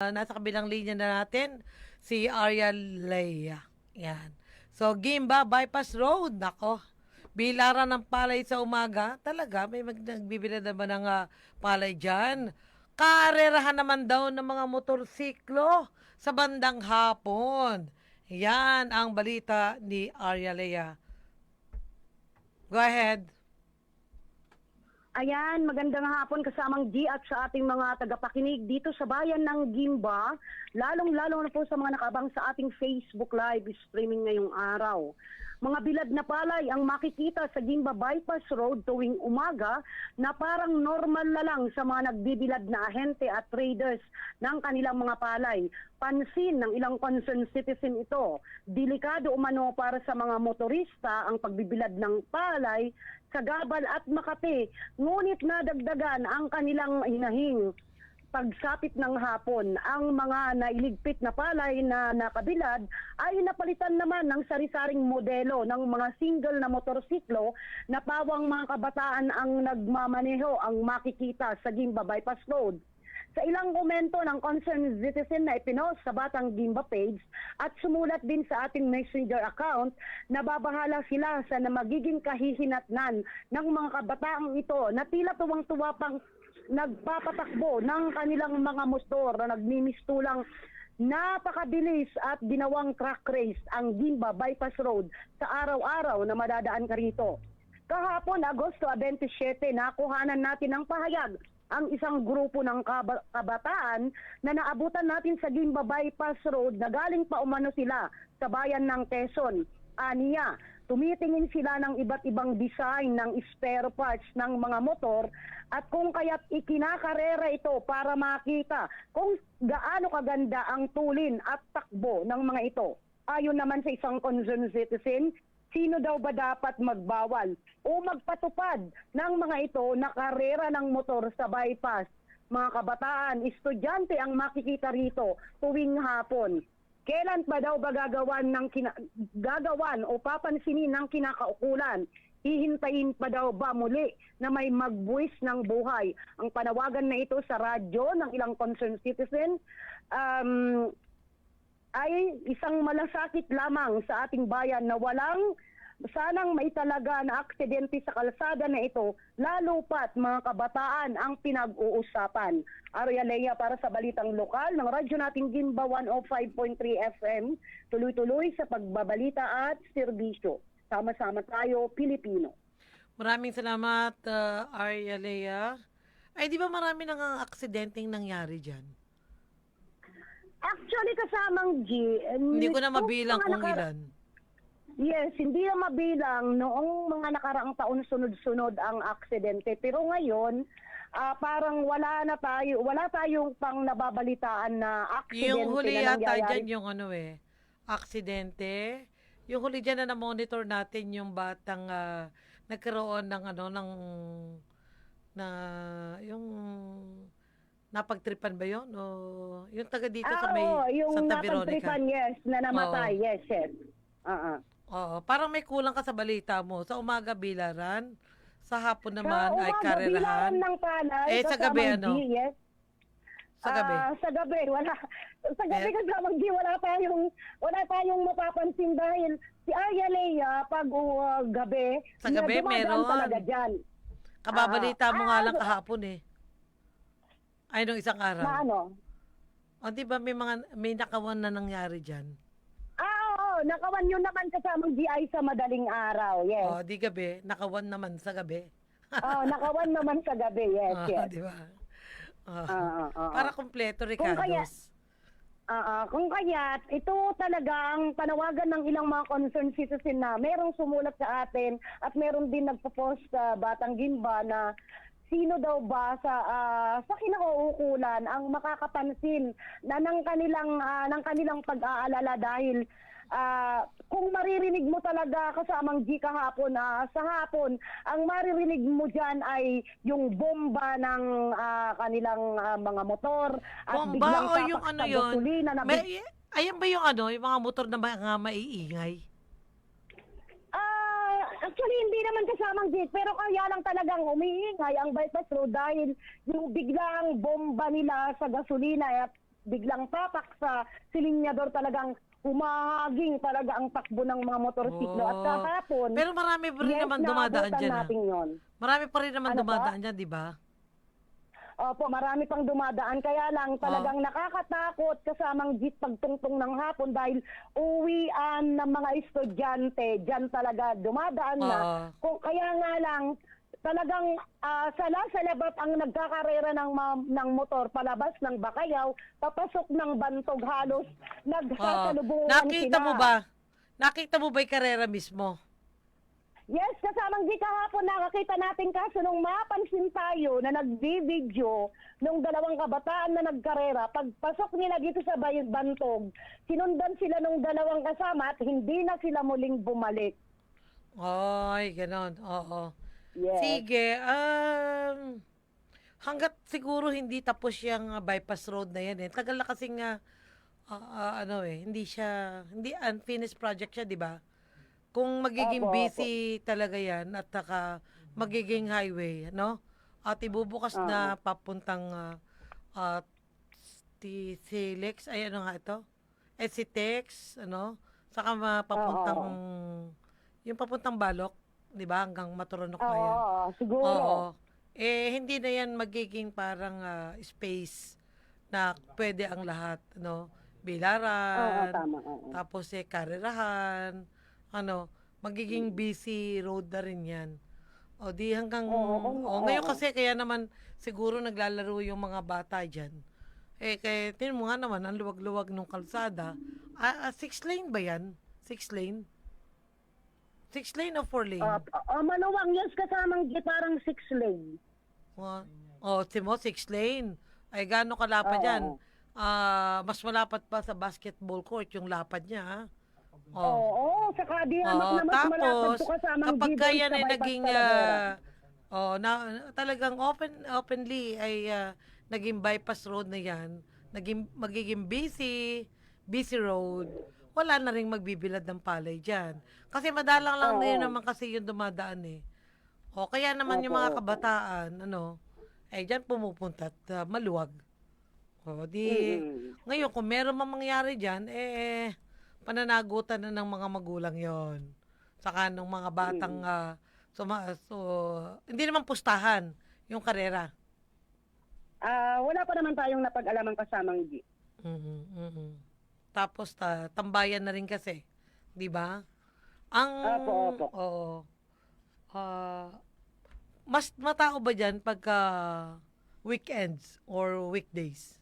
Ah, nasa kabilang linya na natin si Arya Leia. Yan. So, Gimba, Bypass Road. Nako. Bilaran ng palay sa umaga. Talaga, may mag- nagbibili naman ng ah, palay dyan. Karerahan naman daw ng mga motorsiklo sa bandang hapon. Yan ang balita ni Arya Leia. Go ahead. Ayan, magandang hapon kasamang G at sa ating mga tagapakinig dito sa bayan ng Gimba, lalong-lalo na po sa mga nakabang sa ating Facebook Live streaming ngayong araw. Mga bilad na palay ang makikita sa Gimba Bypass Road tuwing umaga na parang normal na lang sa mga nagbibilad na ahente at traders ng kanilang mga palay. Pansin ng ilang concerned citizen ito. Delikado umano para sa mga motorista ang pagbibilad ng palay sa at Makati. Ngunit nadagdagan ang kanilang hinahing pagsapit ng hapon. Ang mga nailigpit na palay na nakabilad ay napalitan naman ng sari-saring modelo ng mga single na motorsiklo na pawang mga kabataan ang nagmamaneho ang makikita sa Gimba Bypass Road. Sa ilang komento ng concerned citizen na ipinost sa Batang Gimba page at sumulat din sa ating messenger account, nababahala sila sa na magiging kahihinatnan ng mga kabataang ito na tila tuwang-tuwa pang nagpapatakbo ng kanilang mga motor na nagmimistulang napakabilis at ginawang track race ang Gimba Bypass Road sa araw-araw na madadaan ka rito. Kahapon, Agosto 27, nakuhanan natin ng pahayag ang isang grupo ng kaba- kabataan na naabutan natin sa Gimba Bypass Road na galing pa umano sila sa bayan ng Quezon. Aniya, tumitingin sila ng iba't ibang design ng spare parts ng mga motor at kung kaya't ikinakarera ito para makita kung gaano kaganda ang tulin at takbo ng mga ito. Ayon naman sa isang concerned citizen, sino daw ba dapat magbawal o magpatupad ng mga ito na karera ng motor sa bypass? Mga kabataan, estudyante ang makikita rito tuwing hapon. Kailan pa daw ba gagawan ng kina- gagawan o papansinin ng kinakaukulan? Hihintayin pa daw ba muli na may magbuwis ng buhay? Ang panawagan na ito sa radyo ng ilang concerned citizen um, ay isang malasakit lamang sa ating bayan na walang sanang maitalaga na aksidente sa kalsada na ito, lalo pat mga kabataan ang pinag-uusapan. Arya Lea para sa Balitang Lokal ng radyo nating Gimba 105.3 FM, tuloy-tuloy sa pagbabalita at serbisyo. Sama-sama tayo, Pilipino. Maraming salamat, uh, Arya Lea. Ay, di ba marami nang ang aksidenteng nangyari dyan? Actually, kasamang G, Hindi ko na mabilang kung nakara- ilan. Yes, hindi na mabilang noong mga nakaraang taon sunod-sunod ang aksidente. Pero ngayon, ah, parang wala na tayo, wala tayong pang nababalitaan na aksidente Yung huli na yata dyan yung ano eh, aksidente. Yung huli dyan na na-monitor natin yung batang ah, nagkaroon ng ano, ng, na, yung, napagtripan ba yun? O, yung taga dito sa Ah, may oo, yung Santa Veronica. napagtripan, yes, na namatay, yes, yes. Ah, ah. Oo, parang may kulang ka sa balita mo. Sa umaga bilaran, sa hapon naman Sa ay umaga, karerahan. bilangan ng palay, Eh, sa gabi, kasamang ano? G, yes. Sa gabi. Ah, sa gabi, wala. Sa gabi Eh? kasamang G, wala tayong, wala tayong mapapansin dahil si Arya Lea, pag uh, gabi, Sa gabi, dumadaan meron. talaga dyan. Kababalita mo ah, nga ah, lang kahapon eh. Ay, nung isang araw. Na ano? O, di ba may mga, may nakawan na nangyari dyan? Ah, oo, nakawan yun naman kasamang GI sa madaling araw, yes. O, di gabi, nakawan naman sa gabi. oh, nakawan naman sa gabi, yes, Ah, yes. di ba? Ah. Ah, ah, ah, Para kumpleto, Kung kaya-. Ah, ah, kung kaya, ito talaga ang panawagan ng ilang mga concerned citizen na merong sumulat sa atin at meron din nagpo-post sa Batang Gimba na sino daw ba sa ah, sa kinauukulan ang makakapansin na ng kanilang ah, ng kanilang pag-aalala dahil ah, kung maririnig mo talaga kasamang G kahapon na sa hapon ang maririnig mo diyan ay yung bomba ng ah, kanilang ah, mga motor at Bomba biglang o yung ano yun? na May, ayan ba yung ano, yung mga motor na mga maiingay? Actually hindi naman kasamang jeep pero kaya lang talagang umiingay ang bypass road dahil yung biglang bomba nila sa gasolina at biglang tapak sa silinyador talagang humahaging talaga ang takbo ng mga motorsiklo. At Oh. kahapon, Pero marami pa rin yes, naman dumadaan dyan. natin. Marami pa rin naman Ano dumadaan dyan, di ba? Opo, marami pang dumadaan. Kaya lang Ah. talagang nakakatakot kasamang jeep pagtungtong ng hapon dahil uwian ng mga estudyante. Diyan talaga dumadaan na. Oo. Kung, kaya nga lang, talagang ah, sala sa labat ang nagkakarera ng, ma- ng motor palabas ng Bakayaw, papasok ng Bantog halos Oo. nagsasalubungan Nakita sila. mo ba? Nakita mo ba yung karera mismo? Yes, kasamang di kahapon nakakita natin kaso nung mapansin tayo na nagbi-video nung dalawang kabataan na nagkarera, pagpasok nila dito sa Bayan Bantog, sinundan sila nung dalawang kasama at hindi na sila muling bumalik. Ay, ganon. Oo. Yes. Sige, um, hanggat siguro hindi tapos yung uh, bypass road na yan eh. Tagal na kasing uh, ah, ah, ano eh, hindi siya, hindi unfinished project siya, di ba? Kung magiging Opo, busy talaga yan at saka magiging highway, no? At ibubukas na papuntang uh, uh, si, si Lex, ay ano nga ito? Eh si Tex, ano? Saka mapapuntang, yung papuntang Balok, di ba? Hanggang Maturonok na yan. Oo, siguro. Oo. Eh, hindi na yan magiging parang ah, space na pwede ang lahat, no? Oo, Bilaran, tama. oo. tapos eh, karerahan, ano, magiging busy road na rin yan. O di hanggang, Oo, oo, o ngayon kasi kaya naman siguro naglalaro yung mga bata dyan. Eh, kaya tingnan mo nga naman, ang luwag-luwag ng kalsada. Ah, ah, six lane ba yan? Six lane? Six lane o four lane? Ah, ah, maluwang, yes, kasamang jeep, parang six lane. Oh, oh mo, six lane. Ay, gaano kalapad Oo, yan? Ah, mas malapad pa sa basketball court yung lapad niya, ha? Oo, Oh. saka di Oo, hamak na mas malapad tapos, to kasamang kapag sa na bypass naging, Talavera. ah, oh, na, talagang open, openly ay ah, naging bypass road na yan, naging, magiging busy, busy road, wala na rin magbibilad ng palay dyan. Kasi madalang lang Oo. din naman kasi yung dumadaan eh. O kaya naman yung mga Opo, kabataan, ano, eh dyan pumupunta at ah, maluwag. O di, Mm. ngayon kung meron mang mangyari dyan, eh, pananagutan na ng mga magulang yon Saka ng mga batang, ah, suma- so, hindi naman pustahan yung karera. Ah, wala pa naman tayong napag-alaman kasamang jeep. Mhm, mhm. Tapos ta, tambayan na rin kasi, 'di ba? Ang Opo, opo. Oo. Ah, mas matao ba diyan pagka weekends or weekdays?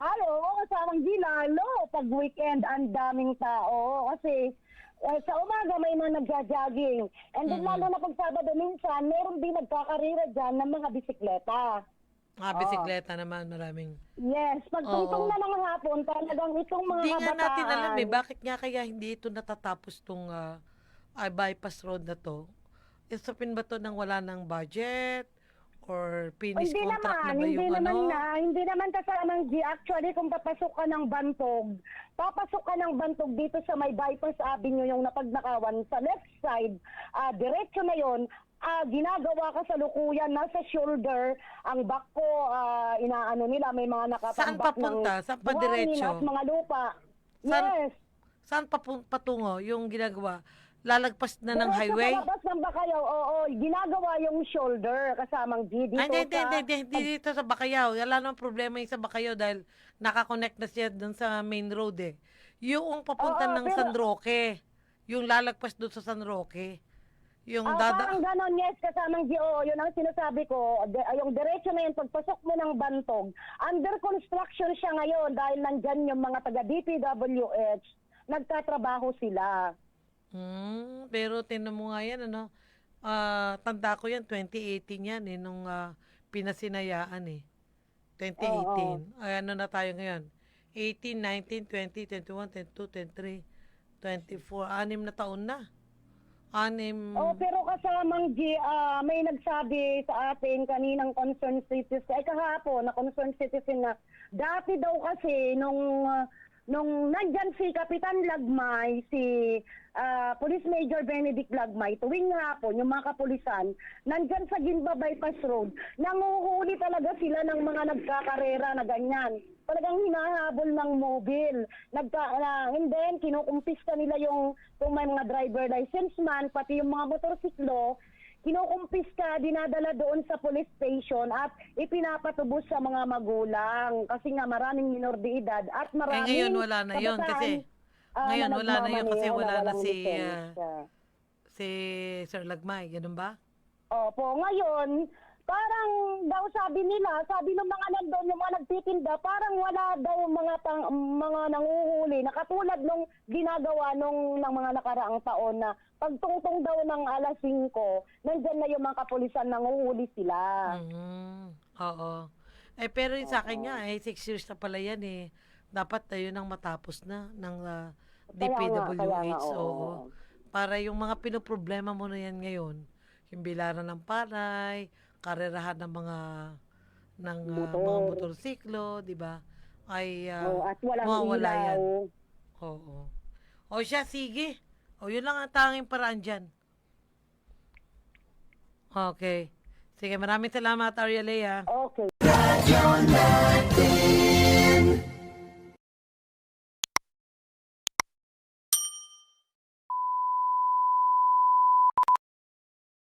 Halo, kasamang G, lalo. Pag weekend, ang daming tao. Kasi eh, sa umaga may mga nagja-jogging. And then lalo na pag Sabado minsan, meron din nagkakarira dyan ng mga bisikleta. Ah, bisikleta naman maraming. Yes, pag tungtong Oo. na ng hapon, talagang itong mga Hindi nga natin kabataan- alam eh, bakit nga kaya hindi ito natatapos tong ah, ah, bypass road na to? Isupin ba to ng wala ng budget? Or finish Hindi contract naman, na ba hindi yung naman ano? na, hindi naman kasamang G. Actually, kung papasok ka ng Bantog, papasok ka ng Bantog dito sa may bypass avenue, yung napagnakawan sa left side, ah diretso na yon ah ginagawa ka sa lukuyan, nasa shoulder, ang back ko, ah, inaano nila, may mga Saan nakatambak papunta? ng Saan pa buhangin diretso? at mga lupa. Saan- yes. Saan papu- patungo yung ginagawa? Lalagpas na ng Diretso highway? palabas ng Bakayaw, oo, ginagawa yung shoulder kasamang G dito Ay, hindi, hindi, sa... hindi, hindi, hindi dito sa Bakayaw. Wala namang problema yung sa Bakayaw dahil nakakonect na siya dun sa main road eh. Yung papunta Oo, ng pero- San Roque. Yung lalagpas doon sa San Roque. Yung Ah, dada... parang ganon, yes, kasamang GO, yun ang sinasabi ko, de, ah, yung diretso na yun, pagpasok mo ng Bantog, under construction siya ngayon dahil nandyan yung mga taga DPWH, nagtatrabaho sila. Hmm, pero tinan mo nga yan, ano, ah, tanda ko yan, 2018 yan eh, nung ah, pinasinayaan eh. 2018. Ay, ano na tayo ngayon? 18, 19, 20, 21, 22, 23, 24, anim na taon na. Anim. Oh, pero kasamang G, ah, may nagsabi sa atin kaninang concerned citizen, ay kahapon na concerned citizen na dati daw kasi nung ah, nung nandyan si Kapitan Lagmay, si ah, Police Major Benedict Lagmay, tuwing hapon, yung mga kapulisan, nandyan sa Ginba Bypass Road, nanguhuli talaga sila ng mga nagkakarera na ganyan. Talagang hinahabol ng mobile. Nagka, na, and then, kinukumpiska nila yung, kung may mga driver license man, pati yung mga motorsiklo, kinukumpiska, dinadala doon sa police station at ipinapatubos sa mga magulang. Kasi nga maraming minor de edad at Eh maraming ngayon wala na yun kasi ah, ngayon wala na yun kasi wala na si ah, si Sir Lagmay, ganun ba? Opo, ngayon, parang daw sabi nila, sabi ng mga nandun, yung mga nagtitinda, parang wala daw mga tang, mga nanguhuli na katulad nung ginagawa nung ng mga nakaraang taon na pagtungtong daw ng alas 5, nandyan na yung mga kapulisan nanguhuli sila. Mhm. Oo. Eh pero sa akin nga eh 6 years na pala yan eh. Dapat tayo nang matapos na ng ah, Kaya nga, kaya nga, DPWH. oo. oo. Para yung mga pinoproblema mo na yan ngayon, yung bilaran ng palay, karerahan ng mga ng ah, mga Motor. motorsiklo, 'di ba? Ay ah, Oo, at walang mawawala ilaw. yan. Oo. O siya, sige. O yun lang ang tanging paraan dyan. Okay. Sige, maraming salamat, Arya Lea. Okay.